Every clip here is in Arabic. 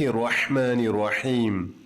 الرحمن الرحيم.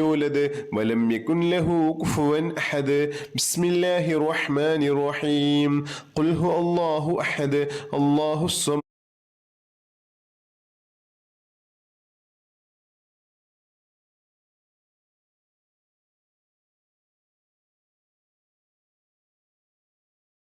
ولم يكن له كفوا أحد. بسم الله الرحمن الرحيم. قل هو الله أحد الله الصمد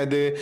حدا